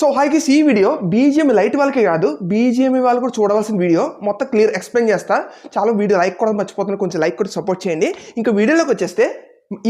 So హైకిస్ ఈ video BGM light వాళ్ళకి కాదు బీజిఎం వాళ్ళు కూడా చూడవలసిన వీడియో మొత్తం క్లియర్ ఎక్స్ప్లెయిన్ చేస్తా. చాలా వీడియో లైక్ కూడా మర్చిపోతున్నారు. కొంచెం లైక్ కూడా సపోర్ట్ చేయండి. ఇంకా వీడియోలోకి వచ్చేస్తే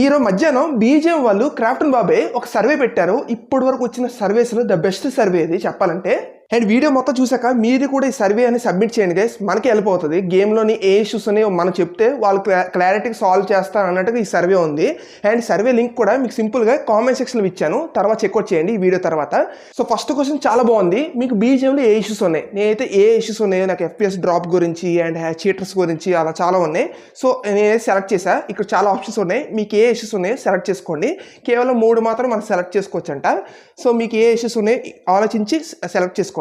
ఈరోజు మధ్యాహ్నం బీజిఎం వాళ్ళు క్రాఫ్టన్ బాబే ఒక సర్వే పెట్టారు. ఇప్పటి వరకు వచ్చిన సర్వేస్లో ద బెస్ట్ సర్వే ఇది చెప్పాలంటే అండ్ వీడియో మొత్తం చూసాక మీరు కూడా ఈ సర్వే అని సబ్మిట్ చేయండి గైస్ మనకి వెళ్ళిపోతుంది గేమ్లోని ఏ ఇష్యూస్ ఉన్నాయో మనం చెప్తే వాళ్ళు క్లారిటీకి సాల్వ్ చేస్తారు అన్నట్టుగా ఈ సర్వే ఉంది. అండ్ సర్వే లింక్ కూడా మీకు సింపుల్గా కామెంట్ సెక్షన్లో ఇచ్చాను. తర్వాత చెక్అవుట్ చేయండి ఈ వీడియో తర్వాత. సో ఫస్ట్ క్వశ్చన్ చాలా బాగుంది. మీకు బీజిఎంలో ఏ ఇష్యూస్ ఉన్నాయి? నేనైతే ఏ ఇష్యూస్ ఉన్నాయో నాకు ఎఫ్పిఎస్ డ్రాప్ గురించి అండ్ చీటర్స్ గురించి అలా చాలా ఉన్నాయి. సో నేను సెలెక్ట్ చేసా ఇక్కడ చాలా ఆప్షన్స్ ఉన్నాయి. మీకు ఏ ఇష్యూస్ ఉన్నాయో సెలెక్ట్ చేసుకోండి. కేవలం మూడు మాత్రం మనం సెలెక్ట్ చేసుకోవచ్చు అంట సో మీకు ఏ ఇష్యూస్ ఉన్నాయి ఆలోచించి సెలెక్ట్ చేసుకోండి.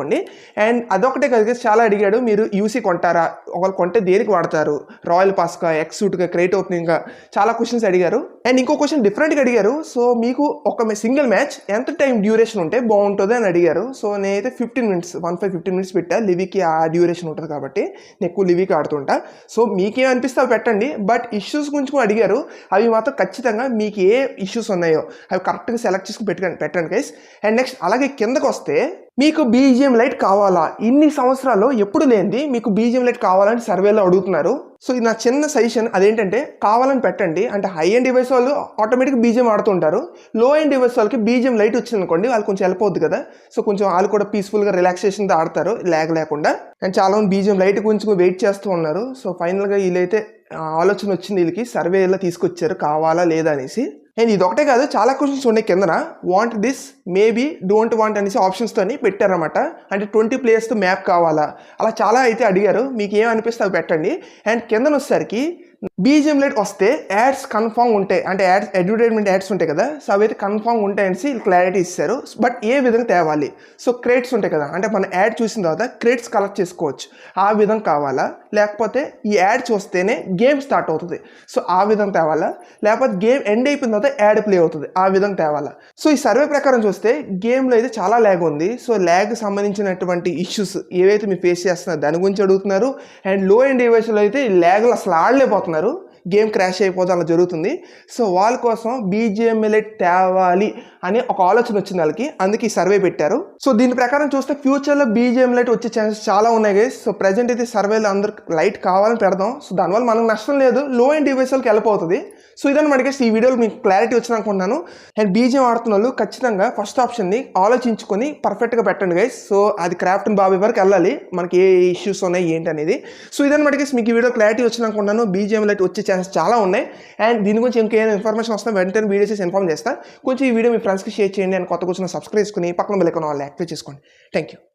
అండ్ అదొకటే కాదు చాలా అడిగాడు మీరు యూసీ కొంటారా? ఒకవేళ కొంటే దేనికి వాడతారు? రాయల్ పాస్గా ఎక్సూట్గా క్రేట్ ఓపెనింగ్గా చాలా క్వశ్చన్స్ అడిగారు. అండ్ ఇంకో క్వశ్చన్ డిఫరెంట్గా అడిగారు. సో మీకు ఒక సింగిల్ మ్యాచ్ ఎంత టైం డ్యూరేషన్ ఉంటే బాగుంటుంది అని అడిగారు. సో నేనైతే fifteen minutes one five fifteen minutes పెట్టా. లివికి ఆ డ్యూరేషన్ ఉంటుంది కాబట్టి నేను ఎక్కువ లివికి ఆడుతుంటా. సో మీకేం అనిపిస్తే అవి పెట్టండి. బట్ ఇష్యూస్ గురించి కూడా అడిగారు. అవి మాత్రం ఖచ్చితంగా మీకు ఏ ఇష్యూస్ ఉన్నాయో అవి కరెక్ట్గా సెలెక్ట్ చేసుకుని పెట్టండి పెట్టండి గైస్ అండ్ నెక్స్ట్ అలాగే కిందకు వస్తే మీకు బీజిఎం లైట్ కావాలా? ఇన్ని సంవత్సరాల్లో ఎప్పుడు లేనిది మీకు బీజిఎం లైట్ కావాలని సర్వేలో అడుగుతున్నారు. సో ఇది నా చిన్న సజెషన్. అదేంటంటే కావాలని పెట్టండి. అంటే హై ఎండ్ డివైస్ వాళ్ళు ఆటోమేటిక్ బీజియం ఆడుతుంటారు లో ఎండ్ డివైస్ వాళ్ళకి బీజియం లైట్ వచ్చింది అనుకోండి వాళ్ళు కొంచెం హెల్ప్ అవుద్ది కదా. సో కొంచెం వాళ్ళు కూడా పీస్ఫుల్గా రిలాక్సేషన్తో ఆడతారు ల్యాగ్ లేకుండా. అండ్ చాలా మంది లైట్ గురించి వెయిట్ చేస్తూ ఉన్నారు. సో ఫైనల్గా వీళ్ళైతే ఆలోచన వచ్చింది వీళ్ళకి సర్వేలో తీసుకొచ్చారు కావాలా లేదా అనేసి. అండ్ ఇది ఒకటే కాదు చాలా క్వశ్చన్స్ ఉన్నాయి కిందన. Want this maybe don't want అనేసి ఆప్షన్స్తో పెట్టారనమాట అంటే ట్వంటీ ప్లేయర్స్తో మ్యాప్ కావాలా? అలా చాలా అయితే అడిగారు. మీకు ఏం అనిపిస్తే అవి పెట్టండి. అండ్ కిందన వచ్చేసరికి బీజిఎం లైట్ వస్తే యాడ్స్ కన్ఫామ్ ఉంటాయి. అంటే యాడ్స్ అడ్వర్టైజ్మెంట్ యాడ్స్ ఉంటాయి కదా. సో అవైతే అయితే కన్ఫామ్ ఉంటాయని క్లారిటీ ఇస్తారు. బట్ ఏ విధంగా తేవాలి? సో క్రేట్స్ ఉంటాయి కదా. అంటే మనం యాడ్ చూసిన తర్వాత క్రేట్స్ కలెక్ట్ చేసుకోవచ్చు. ఆ విధంగా కావాలా? లేకపోతే ఈ యాడ్ చూస్తేనే గేమ్ స్టార్ట్ అవుతుంది. సో ఆ విధంగా తేవాలా? లేకపోతే గేమ్ ఎండ్ అయిపోయిన తర్వాత యాడ్ ప్లే అవుతుంది. ఆ విధంగా తేవాలా? సో ఈ సర్వే ప్రకారం చూస్తే గేమ్లో అయితే చాలా ల్యాగ్ ఉంది. సో ల్యాగ్ సంబంధించినటువంటి ఇష్యూస్ ఏవైతే మీరు ఫేస్ చేస్తున్నారో దాని గురించి అడుగుతున్నారు. అండ్లో ఎండ్ డివైస్లో అయితే ల్యాగ్లు అసలు ఆడలేకపోతున్నారు. ఉన్నారు గేమ్ క్రాష్ అయిపోతే అలా జరుగుతుంది. సో వాళ్ళ కోసం బీజిఎంఎల్ఏ తేవాలి అని ఒక ఆలోచన వచ్చింది వాళ్ళకి. అందుకే ఈ సర్వే పెట్టారు. సో దీని ప్రకారం చూస్తే ఫ్యూచర్లో బీజిఎం వచ్చే ఛాన్సెస్ చాలా ఉన్నాయి గైస్ సో ప్రజెంట్ అయితే సర్వేలో అందరు లైట్ కావాలని పెడదాం. సో దానివల్ల మనకు నష్టం లేదు. లో అండ్ డివైస్ వెళ్ళిపోతుంది సో ఇదని మనకి ఈ వీడియోలో మీకు క్లారిటీ వచ్చిన అనుకుంటున్నాను. అండ్ బీజిఎం ఆడుతున్న వాళ్ళు ఖచ్చితంగా ఫస్ట్ ఆప్షన్ని ఆలోచించుకొని పర్ఫెక్ట్గా పెట్టండి గైస్ సో అది క్రాఫ్ట్ అండ్ బాబీ వరకు వెళ్ళాలి. మనకి ఏ ఇష్యూస్ ఉన్నాయి ఏంటి అనేది. సో ఇదని మనకి మీకు ఈ వీడియో క్లారిటీ వచ్చిన అనుకుంటున్నాను. బీజిఎం లైట్ వచ్చే ఛాన్సెస్ చాలా ఉన్నాయి. అండ్ దీని గురించి ఇంకేమైనా ఇన్ఫర్మేషన్ వస్తే వెంటనే వీడియో చేసి ఇన్ఫార్మ్ చేస్తా. కొంచెం ఈ వీడియో మీ ఫ్రెండ్స్కి షేర్ చేయండి. అండ్ కొత్త కూర్చొని సబ్స్క్రైబ్ చేసుకుని పక్కన బెల్ ఐకాన్ వాళ్ళు యాక్టివేట్ చేసుకోండి. Thank you